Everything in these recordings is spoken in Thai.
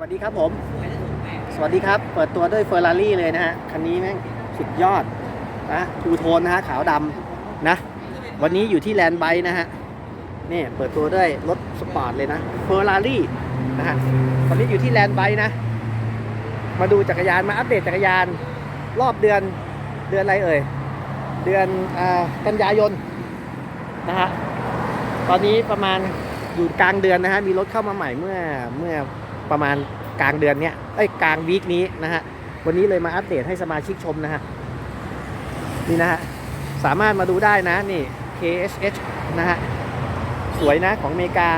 สวัสดีครับผม สวัสดีครับ เปิดตัวด้วยเฟอร์รารี่เลยนะฮะ คันนี้แม่งสุดยอดนะทูโทนนะฮะ ขาวดำนะ วันนี้อยู่ที่แลนด์ไบนะฮะ นี่เปิดตัวด้วยรถสปอร์ตเลยนะเฟอร์รารี่นะฮะตอนนี้อยู่ที่แลนด์ไบนะ มาดูจักรยานมาอัปเดตจักรยาน รอบเดือนเดือนอะไรเอ่ย เดือนอากันยายนนะฮะ ตอนนี้ประมาณอยู่กลางเดือนนะฮะ มีรถเข้ามาใหม่เมื่อเมื่อ ประมาณกลางเดือนเนี้ยเอ้ยกลางวีคนี้นะฮะวันนี้เลยมาอัปเดตให้สมาชิกชมนะฮะนี่นะฮะสามารถมาดูได้นะนี่ KSH นะฮะสวยนะของอเมริกา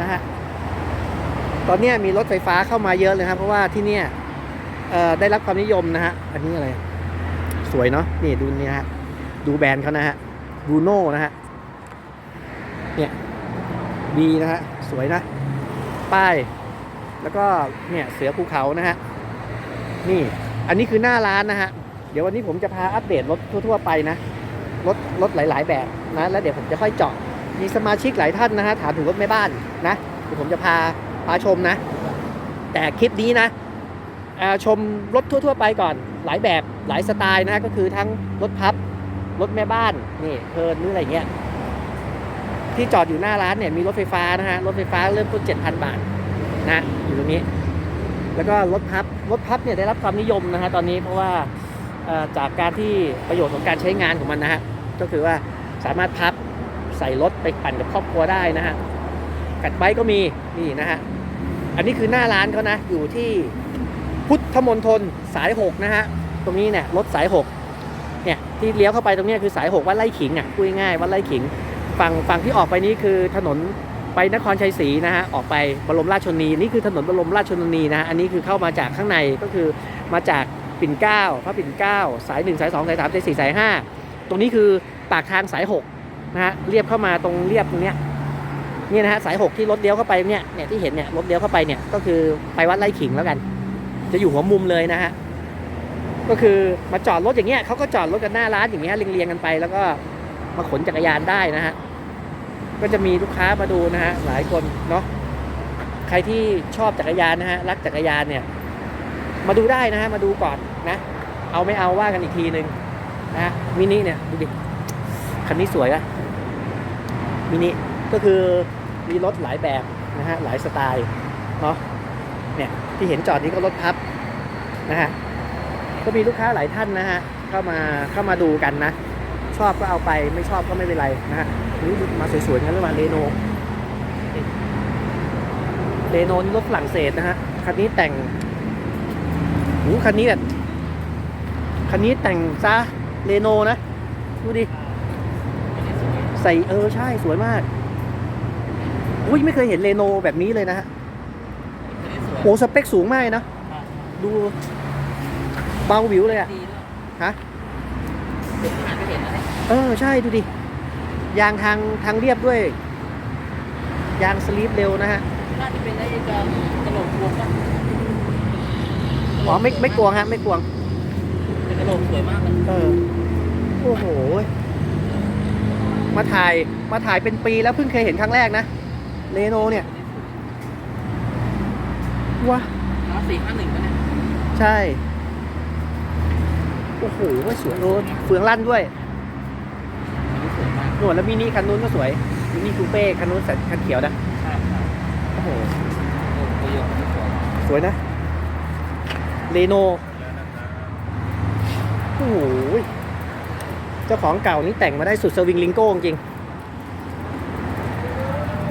นะฮะตอนนี้มีรถไฟฟ้าเข้ามาเยอะเลยครับ เพราะว่าที่เนี่ยได้รับความนิยมนะฮะอันนี้อะไร สวยเนาะนี่ดูนี่นะฮะดูแบรนด์เขานะฮะบูโน่นะฮะเนี่ยดีนะฮะสวยนะ ป้าย แล้วก็เนี่ยเสือภูเขานะฮะนี่อันนี้คือหน้าร้านนะฮะเดี๋ยววันนี้ผมจะพาอัปเดตรถทั่ว ๆ ไปนะรถรถหลาย ๆ แบบนะ แล้วเดี๋ยวผมจะค่อยเจาะมีสมาชิกหลายท่านนะฮะถามถึงรถแม่บ้านนะเดี๋ยวผมจะพาพาชมนะ แต่คลิปนี้นะชมรถทั่ว ๆ ไปก่อนหลายแบบหลายสไตล์นะก็คือทั้งรถพับรถแม่บ้านนี่เพลินหรืออะไรเงี้ยที่จอดอยู่หน้าร้านเนี่ยมีรถไฟฟ้านะฮะรถไฟฟ้าเริ่มต้น7,000 บาท นะอยู่ตรงนี้ แล้วก็รถพับรถพับเนี่ยได้รับความนิยมนะฮะตอนนี้เพราะว่าจากการที่ประโยชน์ของการใช้งานของมันนะฮะก็คือว่าสามารถพับใส่รถไปปั่นกับครอบครัวได้นะฮะกัดไบก็มีนี่นะฮะอันนี้คือหน้าร้านเขานะอยู่ที่พุทธมณฑลสายหกนะฮะตรงนี้เนี่ยรถสายหกเนี่ยที่เลี้ยวเข้าไปตรงนี้คือสายหกวัดไร่ขิงอะพูดง่ายๆวัดไร่ขิงฝั่งฝั่งที่ออกไปนี้คือถนน ไปนครชัยศรีนะฮะออกไปบรมราชชนีนี่คือถนนบรมราชชนีนะฮะอันนี้คือเข้ามาจากข้างในก็คือมาจากปิ่นเกล้าพระปิ่นเกล้าสายหนึ่งสายสองสายสามสายสี่สายห้าตรงนี้คือปากทางสายหกนะฮะเรียบเข้ามาตรงเรียบตรงเนี้ยนี่นะฮะสายหกที่รถเลี้ยวเข้าไปเนี่ยเนี่ยที่เห็นเนี่ยรถเลี้ยวเข้าไปเนี่ยก็คือไปวัดไร่ขิงแล้วกัน จะอยู่หัวมุมเลยนะฮะก็คือมาจอดรถอย่างเงี้ยเขาก็จอดรถกันหน้าร้านอย่างเงี้ยเรียงๆกันไป แล้วก็มาขนจักรยานได้นะฮะ ก็จะมีลูกค้ามาดูนะฮะหลายคนเนาะใครที่ชอบจักรยานนะฮะรักจักรยานเนี่ย มาดูได้นะฮะมาดูก่อนนะ เอาไม่เอาว่ากันอีกทีหนึ่งนะะมินิเนี่ยดูดิคันนี้สวยอะมินิก็คือมีรถหลายแบบนะฮะหลายสไตล์เนาะเนี่ยที่เห็นจอดนี้ก็รถพับนะฮะก็มีลูกค้าหลายท่านนะฮะเข้ามาเข้ามาดูกันนะ ชอบก็เอาไปไม่ชอบก็ไม่เป็นไรนะฮะนี่มาสวยๆงั้นเลยมาเรโนเรโนนี่รถฝรั่งเศสนะฮะคันนี้แต่งโอ้คันนี้แบบคันนี้แต่งซะเรโนนะดูดิใส่เออใช่สวยมากอุ้ยไม่เคยเห็นเรโนแบบนี้เลยนะฮะโอ้สเปคสูงมากเลยนะดูเบาวิวเลยอะฮะ เด็กที่หันไปเห็นอะไรเออ ใช่ดูดิ ยางทางทางเรียบด้วย ยางสลีปเร็วนะฮะ น่าจะเป็นไอ้จอมกระโหลกพวงป่ะอ๋อไม่ไม่กวงฮะ ไม่กวงเป็นกระโหลกสวยมากเลยเออ โอ้โห มาถ่ายมาถ่ายเป็นปีแล้วเพิ่งเคยเห็นครั้งแรกนะเรโนเนี่ยว้าน้องสี่ห้าหนึ่งป่ะเนี่ย ใช่ โอ้โหสวยโอ้เฟืองลั่นด้วย อันนี้สวยมาก หนวดแล้วมินิคันนู้นก็สวยมินิคูเป้คันนู้นแสนคันเขียวนะใช่ใช่โอ้โหโอ้ประโยชน์อันนี้สวยสวยนะเรโนโอ้โหเจ้าของเก่านี่แต่งมาได้สุดสวิงลิงโก้จริง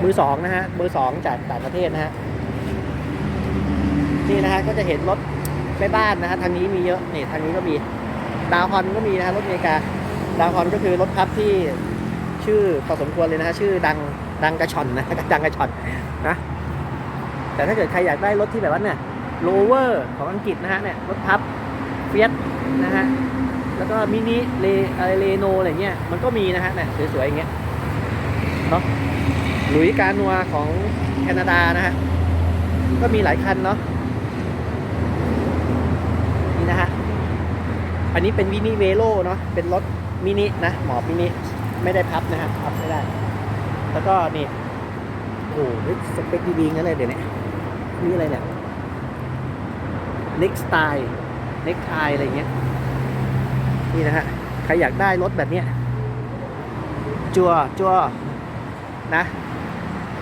มือสองนะฮะมือสองจากต่างประเทศนะฮะนี่นะฮะก็จะเห็นรถแม่บ้านนะฮะทางนี้มีเยอะนี่ทางนี้ก็มีดาวฮอนก็มีนะฮะรถอเมริกาดาวฮอนก็คือรถพับที่ ชื่อพอสมควรเลยนะฮะชื่อดังดังกระชอนนะดังกระชอนนะแต่ถ้าเกิดใครอยากได้รถที่แบบว่าเนี่ยโลเวอร์ของอังกฤษนะฮะเนี่ยรถพับเฟียสนะฮะแล้วก็มินิเลอะไรเลโนอะไรเงี้ยมันก็มีนะฮะเนี่ยสวยๆอย่างเงี้ยเนาะหลุยการนัวของแคนาดานะฮะก็มีหลายคันเนาะนี่นะฮะอันนี้เป็นมินิเวโรเนาะเป็นรถมินินะหมอบมินิ ไม่ได้พับนะฮะพับไม่ได้ แล้วก็นี่โอ้โหสเปคดีๆงั้นเลยเดี๋ยวนี้นี่อะไรเนี่ย next style next style อะไรเงี้ย นี่นะฮะ ใครอยากได้รถแบบเนี้ย จัวจัวนะ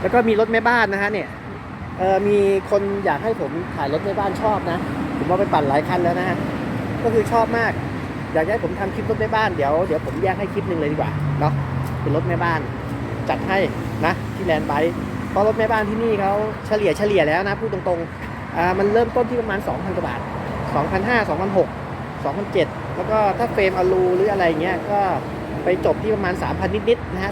แล้วก็มีรถแม่บ้านนะฮะเนี่ยเออมีคนอยากให้ผมถ่ายรถแม่บ้านชอบนะ ผมเอาไปปั่นหลายคันแล้วนะฮะ ก็คือชอบมาก อยากให้ผมทำคลิปรถแม่บ้านเดี๋ยวเดี๋ยวผมแยกให้คลิปหนึ่งเลยดีกว่าเนาะเป็นรถแม่บ้าน จัดให้นะที่แลนด์ไบค์เพราะรถแม่บ้านที่นี่เขาเฉลี่ยเฉลี่ยแล้วนะพูดตรงๆอ่ามันเริ่มต้นที่ประมาณ 2,000กว่าบาท2,500 2,600 2,700 แล้วก็ถ้าเฟรมอลูหรืออะไรเงี้ยก็ไปจบที่ประมาณ 3,000 นิดๆนะฮะ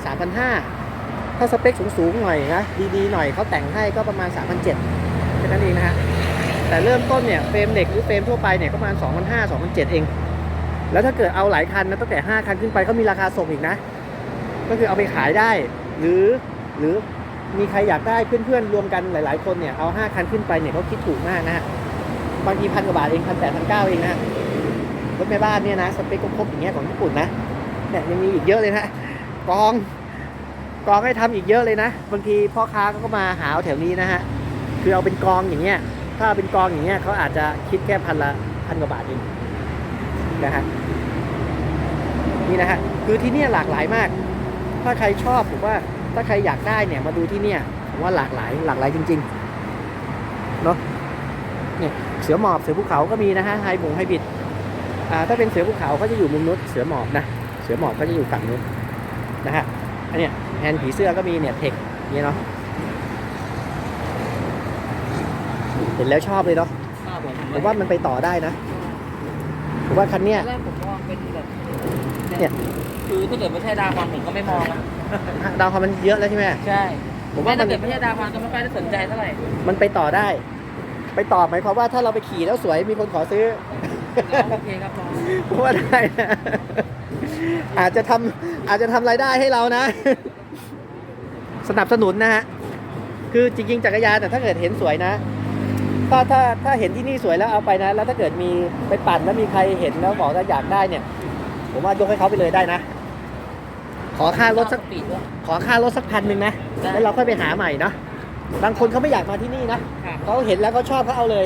3,500 ถ้าสเปคสูงๆหน่อยนะดีๆหน่อยเขาแต่งให้ก็ประมาณ 3,700แค่นั้นเองนะฮะแต่เริ่มต้นเนี่ยเฟรมเหล็กหรือเฟรมทั่วไปเนี่ยก็ประมาณ2,500 2,700 เอง แล้วถ้าเกิดเอาหลายคันนะตั้งแต่ 5 คันขึ้นไปก็มีราคาส่งอีกนะ ก็คือเอาไปขายได้ หรือหรือมีใครอยากได้เพื่อนๆรวมกันหลาย ๆ คนเนี่ยเอา 5 คันขึ้นไปเนี่ยเขาคิดถูกมากนะฮะบางทีพันกว่าบาทเองพันแปดพันเก้าเองนะรถแม่บ้านเนี่ยนะสเปคก็ครบอย่างเงี้ยของญี่ปุ่นนะเนี่ยยังมีอีกเยอะเลยนะกองกองให้ทำอีกเยอะเลยนะ บางทีพ่อค้าก็มาหาเอาแถวนี้นะฮะคือเอาเป็นกองอย่างเงี้ยถ้าเป็นกองอย่างเงี้ยเขาอาจจะคิดแค่พันละพันกว่าบาทเองนะฮะ นี่นะฮะคือที่เนี่ยหลากหลายมาก ถ้าใครชอบผมว่าถ้าใครอยากได้เนี่ยมาดูที่เนี่ยผมว่าหลากหลายหลากหลายจริงๆเนาะเนี่ยเสือหมอบเสือภูเขาก็มีนะฮะไฮบงไฮบิดอ่าถ้าเป็นเสือภูเขาก็จะอยู่มุมนู้นเสือหมอบนะเสือหมอบก็จะอยู่ฝั่งนู้นนะฮะอันเนี้ยแฮนด์ผีเสื้อก็มีเนี่ยเทคเนี่ยเนาะเห็นแล้วชอบเลยเนาะหน้าผมผมว่ามันไปต่อได้นะผมว่าคันเนี้ย เนี่ย คือถ้าเกิดไม่ใช่ดาวฟันผมก็ไม่มองนะดาวคอมมันเยอะแล้วใช่ไหมใช่ผมว่ามัถ้านเกิดไม่ใช่ดาวฟันก็ไม่ค่อยได้สนใจเท่าไหร่มันไปต่อได้ ไปต่อหมายความว่าถ้าเราไปขี่แล้วสวยมีคนขอซื้อแล้วโอเคครับน้องผมว่าได้นะอาจจะทำอาจจะทำรายได้ให้เรานะ สนับสนุนนะฮะคือจริง ๆ จักรยานแต่ถ้าเกิดเห็นสวยนะ ถ้าถ้าถ้าเห็นที่นี่สวยแล้วเอาไปนะ แล้วถ้าเกิดมีไปปั่นแล้วมีใครเห็นแล้วบอกว่าอยากได้เนี่ย ผมว่ายกให้เขาไปเลยได้นะ ขอค่ารถสักปีดด้วย ขอค่ารถสักพันหนึ่งนะ ได้แล้วเราค่อยไปหาใหม่เนาะบางคนเขาไม่อยากมาที่นี่นะครับเขาเห็นแล้วเขาชอบเขาเอาเลย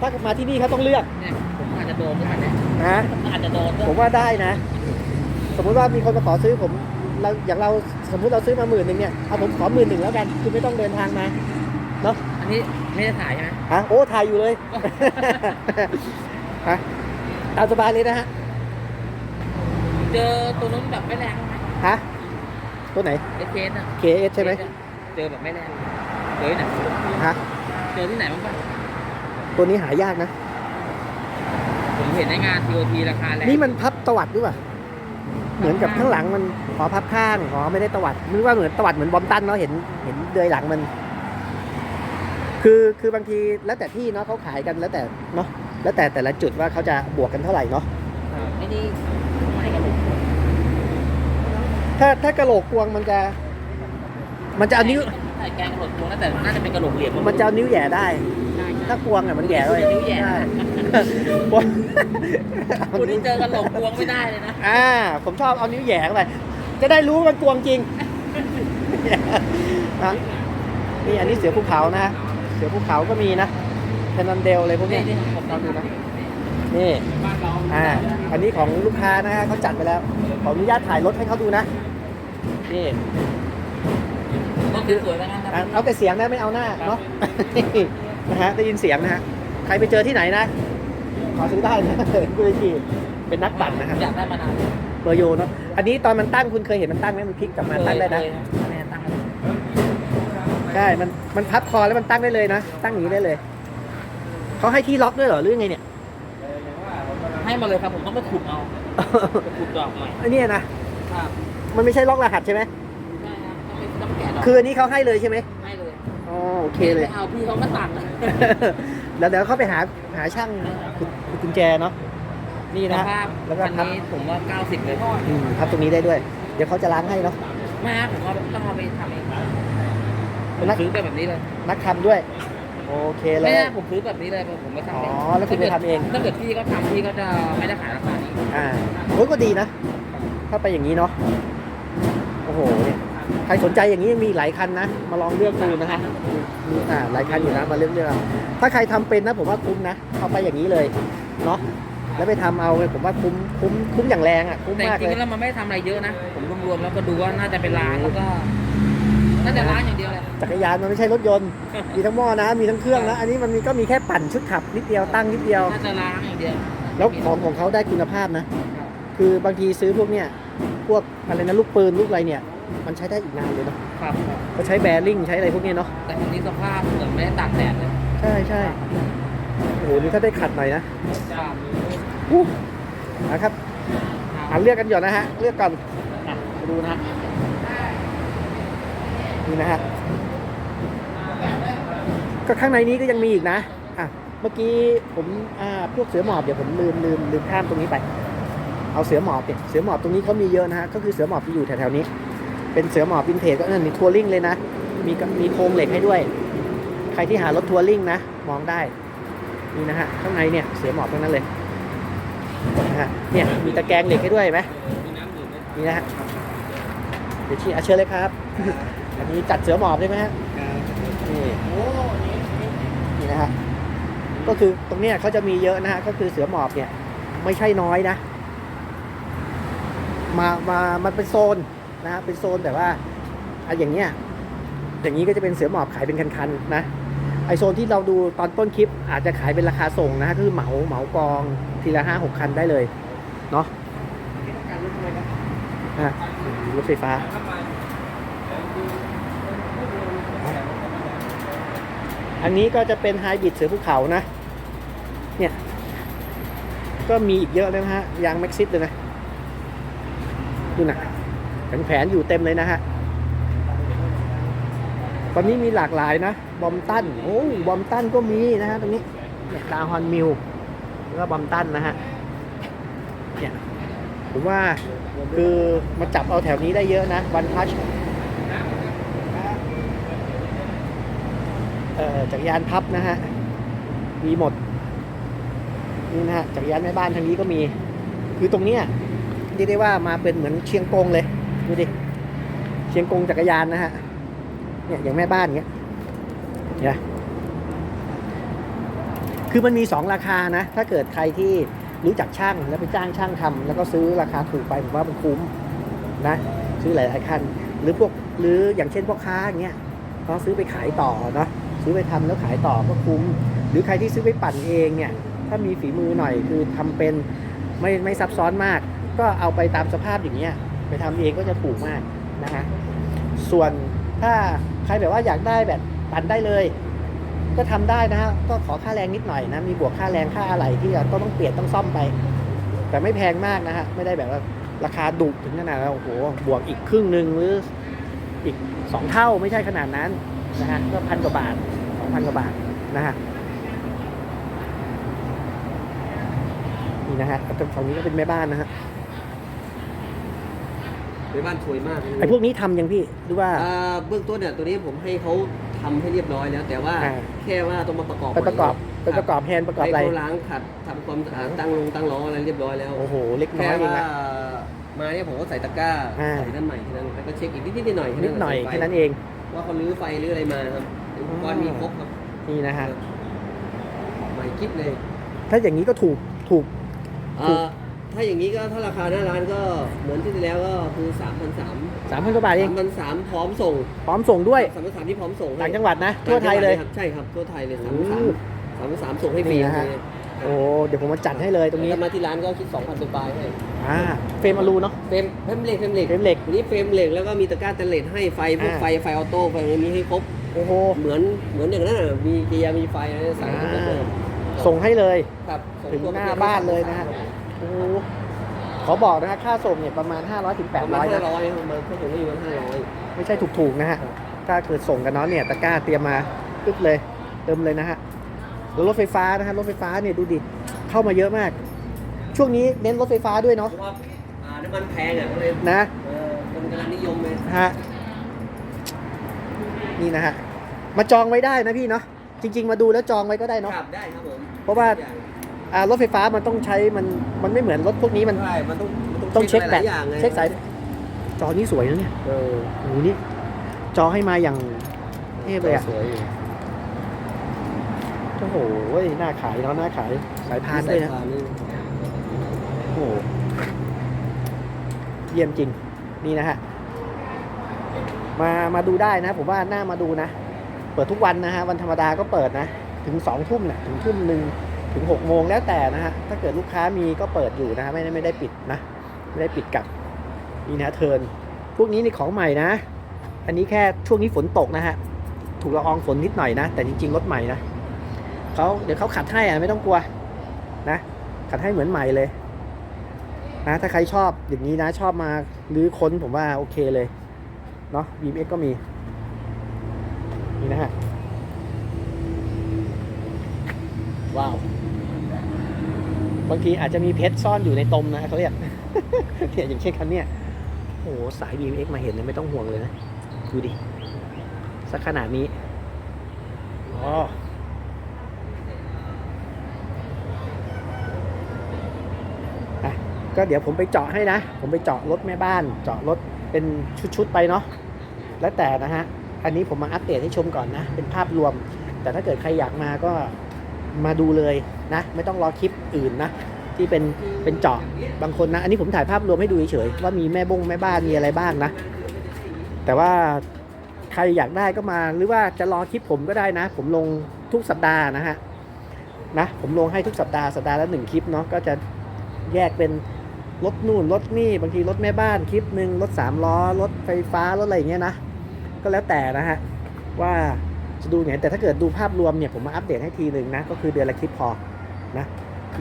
ถ้ามาที่นี่เขาต้องเลือกเนี่ยผมอาจจะโดนด้วยมันเนี่ยนะอาจจะโดนด้วยผมว่าได้นะ สมมุติว่ามีคนมาขอซื้อผมเราอย่างเราสมมุติเราซื้อมาหมื่นหนึ่งเนี่ยเอาผมขอหมื่นหนึ่งแล้วกันคือไม่ต้องเดินทางมาเนาะอันนี้ไม่ได้ถ่ายใช่ไหม ฮะโอ้ถ่ายอยู่เลย ฮะตามสบายเลยนะฮะ เจอตัวนู้นแบบไม่แรงไหมฮะตัวไหน ไอเคสอะ KS ใช่ไหมเจอแบบไม่แรงเจอที่ไหนฮะเจอที่ไหนบ้างปะตัวนี้หายากนะ ผมเห็นในงาน TOT ราคาแรงนี่มันพับตวัดหรือเปล่าเหมือนกับข้างหลังมันขอพับข้างอ๋อไม่ได้ตวัดนึกว่าเหมือนตวัดเหมือนบอมตันเนาะเห็นเห็นเดือยหลังมัน คือคือบางทีแล้วแต่ที่เนาะเขาขายกันแล้วแต่เนาะแล้วแต่แต่ละจุดว่าเขาจะบวกกันเท่าไหร่เนาะไอ้นี่ไม่กระโหลก ถ้าถ้ากระโหลกกวงมันจะ มันจะเอานิ้วใช่แกงกระโหลกพวงนะแต่น่าจะเป็นกระโหลกเหลี่ยมมันจะเอานิ้วแหย่ได้ใช่ถ้ากวงอะมันแหย่เลยนิ้วแหย่ใช่กวงเอาคุณนิ้นี่วเจอกระโหลกพวงไม่ได้เลยนะอ่า ผมชอบเอานิ้วแหย่เข้าไปจะได้รู้ว่ามันกวงจริงนะนี่อันนี้เสือภูเขานะ เสือภูเขาก็มีนะเทนันเดลอะไรพวกนี่เนี้ยนี่ผมลองดูดูนะนะนี่บ้านเรา อ่าอันนี้ของลูกค้านะฮะเขาจัดไปแล้ว ขออนุญาตถ่ายรถให้เขาดูนะ นี่รถสวยๆแล้วกันอะเอาแต่เสียงนะไม่เอาหน้าเนาะ นะฮะได้ยินเสียงนะฮะ ใครไปเจอที่ไหนนะ ขอซื้อได้นะกุยจีเป็นนักปั่นนะครับอยากได้มานานเบอร์โยเนาะ อันนี้ตอนมันตั้งคุณเคยเห็นมันตั้งไหมมันพลิกกลับมาตั้งได้นะ เคยๆไม่ได้ตั้งเลยใช่ มันมันพับคอแล้วมันตั้งได้เลยนะ ตั้งอย่างนี้ได้เลย เขาให้ที่ล็อกด้วยเหรอหรือไงเนี่ย ให้มาเลยครับผมต้องไปขุดเอาไปขุดดอกใหม่อันเนี้ยนะ ครับมันไม่ใช่ล็อกรหัสใช่ไหมใช่ครับต้องไปต้องแกะดอกคืออันนี้เขาให้เลยใช่ไหมให้เลยอ๋อโอเคเลยไม่เอาพี่เขาก็ตัดเลยแล้วเดี๋ยวเขาไปหาหาช่างขุดขุดกุญแจเนาะ นี่สนะฮะ ภาพแล้วก็อันพับนี้ผมว่า 90 เลยอืมพับตรงนี้ได้ด้วย เดี๋ยวเขาจะล้างให้เนาะ ไม่ครับผมว่าต้องเอาไปทำเองผมนักซื้อไปแบบนี้เลยนักทำด้วย โอเคเลไม่ยใช่ผมซื้อแบบนี้เลยผมไม่ทำเองอ๋อแล้วคุณไปทำเอง ถ้าเกิดพี่เขาทำพี่เขาจะไม่ได้ขายราคานี้อ่าโอ้ยก็ดีนะ ถ้าไปอย่างนี้เนาะ โอ้โหเนี่ยใครสนใจอย่างนี้ยังมีอีกหลายคันนะ มาลองเลือกดูนะฮะมีอ่าหลายคันอยู่นะมาเลือกเลือกเอาถ้าใครทำเป็นนะผมว่าคุ้มนะเอาไปอย่างนี้เลย เนาะ แล้วไปทำเอาผมว่าคุ้มคุ้มคุ้มอย่างแรงอะ คุ้มแต่มากจริเลงย ๆแล้วมันไม่ได้ทำอะไรเยอะนะ ผมรวมๆแล้วก็ดูว่าน่าจะเป็นล้างแล้วก็ น่าจะล้างอย่างเดียวแหละ จักรยานมันไม่ใช่รถยนต์ มีทั้งหม้อนะ มีทั้งเครื่องนะ อันนี้มันมีก็มีแค่ปั่นชุดขับนิดเดียวตั้งนิดเดียว น่าจะล้างอย่างเดียวแล้วของของเขาได้คุณภาพนะ คือบางทีซื้อพวกเนี้ยพวกอะไรนะลูกปืนลูกอะไรเนี่ย มันใช้ได้อีกนานเลยเนาะครับครับก็ใช้แบริ่งใช้อะไรพวกเนี้ยเนาะ แต่คนนี้สภาพเหมือนไม่ได้ตากแดดเลยใช่ใช่โอ้โหนี่ถ้าได้ขัดหน่อยนะครับอู้นะครับอ่าเลือกกันก่อนนะฮะ เลือกก่อนอะมาดูนะฮะนี่นะฮะ ก็ข้างในนี้ก็ยังมีอีกนะอะเมื่อกี้ผมอ่าพวกเสือหมอบเดี๋ยวผมลืมลืมลืมข้ามตรงนี้ไป เอาเสือหมอบเนี่ยเสือหมอบตรงนี้เขามีเยอะนะฮะก็คือเสือหมอบที่อยู่แถวๆนี้ เป็นเสือหมอบวินเทจก็นั่นมีทัวริงเลยนะมีมีโครงเหล็กให้ด้วย ใครที่หารถทัวริงนะมองได้นี่นะฮะข้างในเนี่ยเสือหมอบทั้งนั้นเลยนะฮะเนี่ยมีตะแกรงเหล็กให้ด้วยไหมนี่นะฮะเดี๋ยวชี้อาเชิญเลยครับ อันนี้จัดเสือหมอบใช่ไหมฮะ นี่นะฮะก็คือตรงเนี้ยเขาจะมีเยอะนะฮะก็คือเสือหมอบเนี่ย ไม่ใช่น้อยนะ มามามันเป็นโซนนะฮะเป็นโซนแบบว่าอะอย่างเงี้ยอย่างนี้ก็จะเป็นเสือหมอบขายเป็นคันๆนะไอโซนที่เราดูตอนต้นคลิป อาจจะขายเป็นราคาส่งนะฮะคือเหมาเหมากองทีละห้าหกคันได้เลยเนาะอะรถไฟฟ้า อันนี้ก็จะเป็นไฮบริดเสือภูเขานะ เนี่ย ก็มีอีกเยอะเลยนะฮะ ยางแม็กซิสเลยนะ ดูนะแผนแผนอยู่เต็มเลยนะฮะ ตอนนี้มีหลากหลายนะ บอมตัน โอ้บอมตันก็มีนะฮะตรงนี้ เนี่ยดาฮอนมิลแล้วก็บอมตันนะฮะ เนี่ยผมว่าคือมาจับเอาแถวนี้ได้เยอะนะ วันพัชเอ่อ จักรยานพับนะฮะ มีหมด นี่นะฮะจักรยานแม่บ้านทางนี้ก็มี คือตรงเนี้ยเรียกได้ว่ามาเป็นเหมือนเชียงกงเลย ดูดิ เชียงกงจักรยานนะฮะ เนี่ยอย่างแม่บ้านเงี้ยเนี่ยคือมันมีสองราคานะ ถ้าเกิดใครที่รู้จักช่างแล้วไปจ้างช่างทำแล้วก็ซื้อราคาถูกไปผมว่ามันคุ้มนะ ซื้อหลายๆคัน หรือพวกหรืออย่างเช่นพ่อค้าอย่างเงี้ยเขาซื้อไปขายต่อเนาะ ซื้อไปทำแล้วขายต่อก็คุ้ม หรือใครที่ซื้อไปปั่นเองเนี่ยถ้ามีฝีมือหน่อยคือทำเป็นไม่ไม่ซับซ้อนมาก ก็เอาไปตามสภาพอย่างเงี้ยไปทำเองก็จะถูกมากนะฮะส่วนถ้าใครแบบว่าอยากได้แบบปั่นได้เลย ก็ทำได้นะฮะก็ขอค่าแรงนิดหน่อยนะมีบวกค่าแรงค่าอะไรที่ก็ต้องเปลี่ยนต้องซ่อมไป แต่ไม่แพงมากนะฮะไม่ได้แบบว่าราคาดุถึงขนาดว่าโอ้โหบวกอีกครึ่งหนึ่งหรืออีกสองเท่าไม่ใช่ขนาดนั้นนะฮะก็พันกว่าบาท พันกว่าบาทนะฮะนี่นะฮะตรงฝั่งนี้ก็เป็นแม่บ้านนะฮะในบ้านสวยมากเลยไอ้พวกนี้ทำยังพี่หรือว่าอ่าเบื้องต้นเนี่ยตัวนี้ผมให้เขาทำให้เรียบร้อยแล้ว แต่ว่าอ่า แค่ว่าต้องมาประกอบไปประกอบไปประกอบแฮนด์ประกอบให้อะไร เขาล้างขัดทำความสะอาดตั้งลงตั้งล้ออะไรเรียบร้อยแล้ว โอ้โห เล็กน้แค่อยเองว่านะมาเนี่ยผมก็ใส่ตะกร้าอ่า ใส่นั่นใหม่แค่นั้นแล้วก็เช็คอีกนิดนิดๆหน่อยๆนิดหน่อยใส่ไฟแค่นั้นเอง ว่าเขาลื้อไฟหรืออะไรมาครับ อุปกรณ์มีครบครับนี่นะฮะใหม่กิ๊บเลย ถ้าอย่างนี้ก็ถูกถูกอ่าถ้าอย่างนี้ก็ถ้าราคาหน้าร้านก็เหมือนที่ที่แล้วก็คือ3 3 0 0สามพันกว่าบาทเอง3 3 0 0พร้อมส่ง พร้อมส่งด้วย3 3 0ที่พร้อมส่งให้ต่างจังหวัดนะ ทั่วไทยเลยครับใช่ครับทั่วไทยเลยโอ้สามสามสามสามส่งให้ฟรีนี่นะฮะโอ้เดี๋ยวผมมาจัดให้เลยตรงนี้ถ้ามาที่ร้านก็คิด2,000เป็นปลายให้อ่าเฟรมอลูเนาะเฟรมเฟรมเหล็กเฟรมเหล็กเฟรมเหล็กทีนี้เฟรมเหล็กแล้วก็มีตะกร้าสแตนเลสให้ไฟพวกอ่าไฟไฟออโต้ไฟอะไรนี้ให้ครบ โอ้โหเหมือนเหมือนอย่างนั้นน่ะมีเกียร์มีไฟอะไรใส่ให้ครบเลยส่งให้เลย ครับส่ถึงตัวหน้าบ้านเลยนะฮะโอ้โหขอบอกนะฮะค่าส่งเนี่ยประมาณ 500ถึงประมาณ800ห้านะร้อยครับมันก็ส่งให้อยู่ประมาณห้าร้อยไม่ใช่ถูกๆนะฮะถ้าเกิดส่งกันเนาะเนี่ยตะกร้าเตรียมมาปึ๊บเลยเติมเลยนะฮะแล้วรถไฟฟ้านะฮะรถไฟฟ้าเนี่ยดูดิเข้ามาเยอะมาก ช่วงนี้เน้นรถไฟฟ้าด้วยเพเนาะราะว่าอ่าน้ำมันแพงอะก็เลยนะ เออคนกำลังนิยมเลยฮะนี่นะฮะ มาจองไว้ได้นะพี่เนาะจริง ๆ มาดูแล้วจองไว้ก็ได้เนาะ ครับได้ครับผมเพราะว่า อ่ารถไฟฟ้ามันต้องใช้มันมันไม่เหมือนรถพวกนี้มัน ใช่มันต้องมันต้องเช็คหแบลาตยๆอย่างไงเช็คสาย จอนี้สวยนะเนี่ยเออโอ้โหนี่จอให้มาอย่าง เทพเลยอะสวยอยู่โอ้โหหน้าขายเนาะหน้าขายสายพานด้วยนะสพานนี่โอ้โหเยี่ยมจริงนี่นะฮะมามาดูได้นะ ผมว่าน่ามาดูนะ เปิดทุกวันนะฮะวันธรรมดาก็เปิดนะถึงสองทุ่มเนี่ยถึงทุ่มหนึ่งถึงหกโมงแล้วแต่นะฮะถ้าเกิดลูกค้ามีก็เปิดอยู่นะฮะไม่ได้ไม่ได้ปิดนะไม่ได้ปิดกับนี่นะเทิร์นพวกนี้นี่ของใหม่นะ อันนี้แค่ช่วงนี้ฝนตกนะฮะถูกละอองฝนนิดหน่อยนะ แต่จริงๆรถใหม่นะเขาเดี๋ยวเขาขัดให้อะไม่ต้องกลัวนะขัดให้เหมือนใหม่เลยนะถ้าใครชอบอย่างนี้นะชอบมาหรือค้นผมว่าโอเคเลยเนาะ BMX ก็มี นี่นะฮะ ว้าว บางทีอาจจะมีเพชรซ่อนอยู่ในตมนะเขาเรียกเนี่ยอย่างเช่นคันเนี้ยโอ้โหสาย BMX มาเห็นเนี่ยไม่ต้องห่วงเลยนะ ดูดิ สักขนาดนี้อ๋ออะก็เดี๋ยวผมไปเจาะให้นะ ผมไปเจาะรถแม่บ้าน เจาะรถเป็นชุด ๆ ไปเนาะ แล้วแต่นะฮะ อันนี้ผมมาอัปเดตให้ชมก่อนนะ เป็นภาพรวม แต่ถ้าเกิดใครอยากมาก็มาดูเลยนะ ไม่ต้องรอคลิปอื่นนะ ที่เป็นเป็นเจาะบางคนนะ อันนี้ผมถ่ายภาพรวมให้ดูเฉยๆว่ามีแม่บงแม่บ้านมีอะไรบ้างนะ แต่ว่าใครอยากได้ก็มาหรือว่าจะรอคลิปผมก็ได้นะ ผมลงทุกสัปดาห์นะฮะนะผมลงให้ทุกสัปดาห์สัปดาห์ละหนึ่งคลิปเนาะก็จะแยกเป็นรถนู่นรถนี่บางทีรถแม่บ้านคลิปหนึ่งรถสามล้อรถไฟฟ้ารถอะไรอย่างเงี้ยนะ ก็แล้วแต่นะฮะว่าจะดูไงแต่ถ้าเกิดดูภาพรวมเนี่ยผมมาอัปเดตให้ทีหนึ่งนะก็คือเดือนละคลิปพอนะ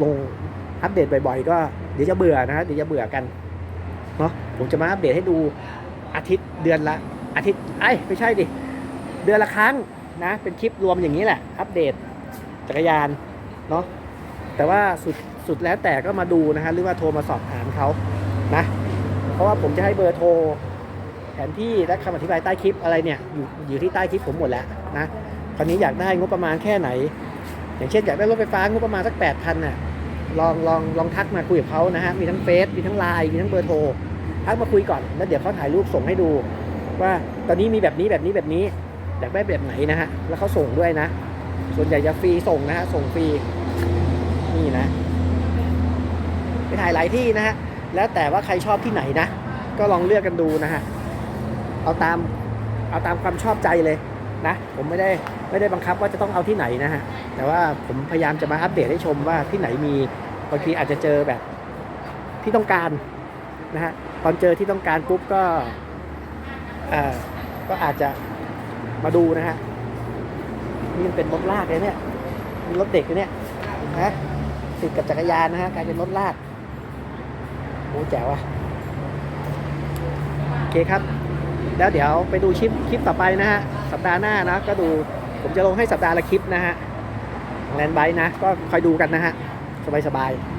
ลงอัปเดตบ่อยๆ ก็เดี๋ยวจะเบื่อนะฮะเดี๋ยวจะเบื่อกันเนาะผมจะมาอัปเดตให้ดูอาทิตย์เดือนละอาทิตย์ไอ้ไม่ใช่ดิเดือนละครั้งนะเป็นคลิปรวมอย่างนี้แหละอัปเดตจักรยานเนาะแต่ว่าสุดสุดแล้วแต่ก็มาดูนะฮะหรือว่าโทรมาสอบถามเขานะเพราะว่าผมจะให้เบอร์โทร แผนที่และคำอธิบายใต้คลิปอะไรเนี่ยอยู่อยู่ที่ใต้คลิปผมหมดแล้วนะคราวนี้อยากได้งบประมาณแค่ไหน อย่างเช่นอยากได้รถไฟฟ้างบประมาณสักแปดพันน่ะลองลองลองทักมาคุยกับเขานะฮะมีทั้งเฟซมีทั้งไลน์มีทั้งเบอร์โทรทักมาคุยก่อนแล้วเดี๋ยวเขาถ่ายรูปส่งให้ดู ว่าตอนนี้มีแบบนี้แบบนี้แบบนี้อยากได้แบบไหนนะฮะแล้วเขาส่งด้วยนะ ส่วนใหญ่จะฟรีส่งนะฮะส่งฟรีนี่นะไปถ่ายหลายที่นะฮะแล้วแต่ว่าใครชอบที่ไหนนะ ก็ลองเลือกกันดูนะฮะ เอาตามเอาตามความชอบใจเลยนะผมไม่ได้ไม่ได้บังคับว่าจะต้องเอาที่ไหนนะฮะแต่ว่าผมพยายามจะมาอัปเดตให้ชมว่าที่ไหนมีบางทีอาจจะเจอแบบที่ต้องการนะฮะตอนเจอที่ต้องการปุ๊บก็เอ่อก็อาจจะมาดูนะฮะนี่มันเป็นรถลากเลยเนี่ยมีรถเด็กเลยเนี่ยนะติดกับจักรยานนะฮะกลายเป็นรถลากโอ้แจ๋วอะโอเคครับ แล้วเดี๋ยวไปดูคลิปคลิปต่อไปนะฮะสัปดาห์หน้านะก็ดูผมจะลงให้สัปดาห์ละคลิปนะฮะแลนไบนะก็คอยดูกันนะฮะสบายๆ